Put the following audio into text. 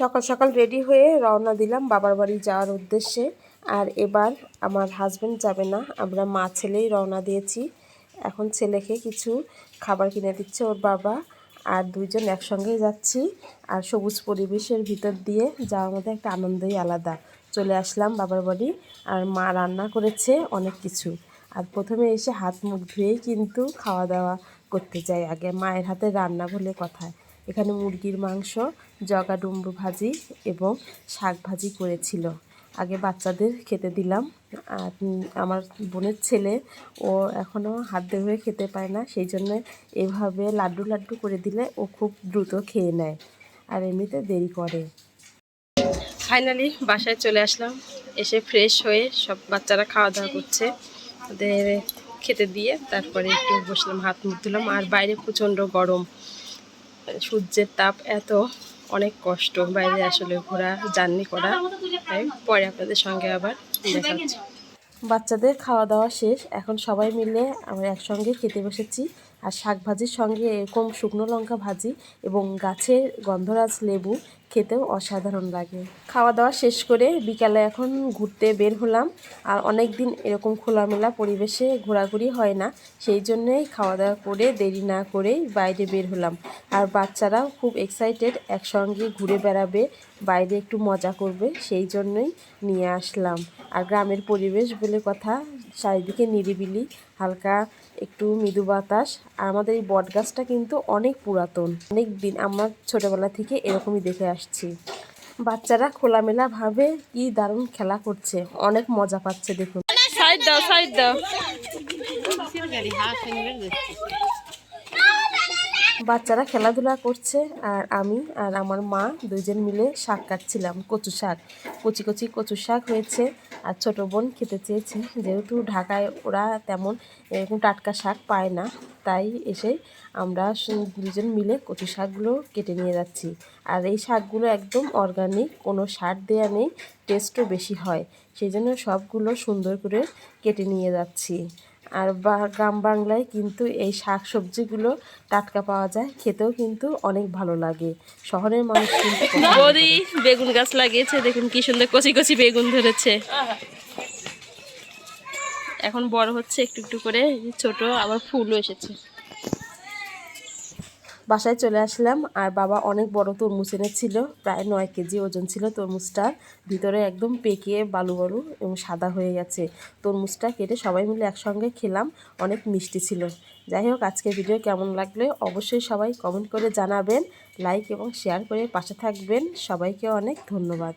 সকাল সকাল রেডি হয়ে রওনা দিলাম বাবার বাড়ি যাওয়ার উদ্দেশ্যে। আর এবার আমার হাজব্যান্ড যাবে না, আমরা মা ছেলেই রওনা দিয়েছি। এখন ছেলেকে কিছু খাবার কিনে দিচ্ছে ওর বাবা আর দুইজন একসঙ্গেই যাচ্ছি। আর সবুজ পরিবেশের ভিতর দিয়ে যাওয়ার মধ্যে একটা আনন্দই আলাদা। চলে আসলাম বাবার বাড়ি আর মা রান্না করেছে অনেক কিছু। আর প্রথমে এসে হাত মুখ ধুয়েই কিন্তু খাওয়া দাওয়া করতে যাই আগে, মায়ের হাতে রান্না বলে কথায় এখানে মুরগির মাংস, জগা ডুমরু ভাজি এবং শাক ভাজি করেছিল। আগে বাচ্চাদের খেতে দিলাম। আর আমার বোনের ছেলে, ও এখনও হাত ধরে খেতে পায় না। সেই জন্য এভাবে লাড্ডু লাড্ডু করে দিলে ও খুব দ্রুত খেয়ে নেয় আর এমনিতে দেরি করে। ফাইনালি বাসায় চলে আসলাম। এসে ফ্রেশ হয়ে সব বাচ্চারা খাওয়া দাওয়া করছে। ওদের খেতে দিয়ে তারপরে একটু বসলাম, হাত মুখ ধুলাম। আর বাইরে প্রচণ্ড গরম। সূর্যের তাপ এত অনেক কষ্ট বাইরে আসলে ঘোরা, জার্নি করা। পরে আপনাদের সঙ্গে আবার বাচ্চাদের খাওয়া দাওয়া শেষ। এখন সবাই মিলে আমরা একসঙ্গে খেতে বসেছি। আর শাক ভাজির সঙ্গে এরকম শুকনো লঙ্কা ভাজি এবং গাছের গন্ধরাজ লেবু খেতেও অসাধারণ লাগে। খাওয়া দাওয়া শেষ করে বিকালে এখন ঘুরতে বের হলাম। আর অনেক দিন এরকম খোলামেলা পরিবেশে ঘোরাঘুরি হয় না, সেই জন্যই খাওয়া দাওয়া করে দেরি না করেই বাইরে বের হলাম। আর বাচ্চারাও খুব এক্সাইটেড একসঙ্গে ঘুরে বেড়াবে, বাইরে একটু মজা করবে, সেই জন্যই নিয়ে আসলাম। আর গ্রামের পরিবেশ বলে কথা চারিদিকে নিরিবিলি হালকা একটু মৃদু বাতাস। আর আমাদের এই বট গাছটা কিন্তু অনেক পুরাতন। অনেক দিন আমরা ছোটোবেলা থেকে এরকমই দেখে আসছি। বাচ্চারা খোলামেলাভাবে কি দারুণ খেলা করছে। অনেক মজা পাচ্ছে দেখুন। সাইড দাও সাইড দাও। বাচ্চারা খেলাধুলা করছে আর আমি আর আমার মা দুইজন মিলে শাক কাটছিলাম, কচু শাক। কচি কচি কচু শাক হয়েছে আর ছোটো বোন খেতে চেয়েছে। যেহেতু ঢাকায় ওরা তেমন এরকম টাটকা শাক পায় না, তাই এসে আমরা দুজন মিলে কচু শাকগুলো কেটে নিয়ে যাচ্ছি। আর এই শাকগুলো একদম অর্গানিক কোনো সার দেওয়া নেই টেস্টও বেশি হয়। সেই জন্য সবগুলো সুন্দর করে কেটে নিয়ে যাচ্ছি। আর গ্রাম বাংলায় কিন্তু এই শাক সবজিগুলো টাটকা পাওয়া যায়। খেতেও কিন্তু অনেক ভালো লাগে। শহরের মানুষ কিন্তু বেগুন গাছ লাগিয়েছে। দেখুন কি সুন্দর কচি কচি বেগুন ধরেছে। এখন বড় হচ্ছে একটু একটু করে, ছোট আবার ফুলও এসেছে। বাসায় চলে আসলাম আর বাবা অনেক বড় তরমুজ এনেছিল, প্রায় নয় কেজি ওজন ছিল তরমুজটার ভিতরে একদম পেকিয়ে বালু বালু এবং সাদা হয়ে গেছে। তরমুজটা কেটে সবাই মিলে একসঙ্গে খেলাম, অনেক মিষ্টি ছিল। যাই হোক, আজকের ভিডিও কেমন লাগলে অবশ্যই সবাই কমেন্ট করে জানাবেন লাইক এবং শেয়ার করে পাশে থাকবেন। সবাইকে অনেক ধন্যবাদ।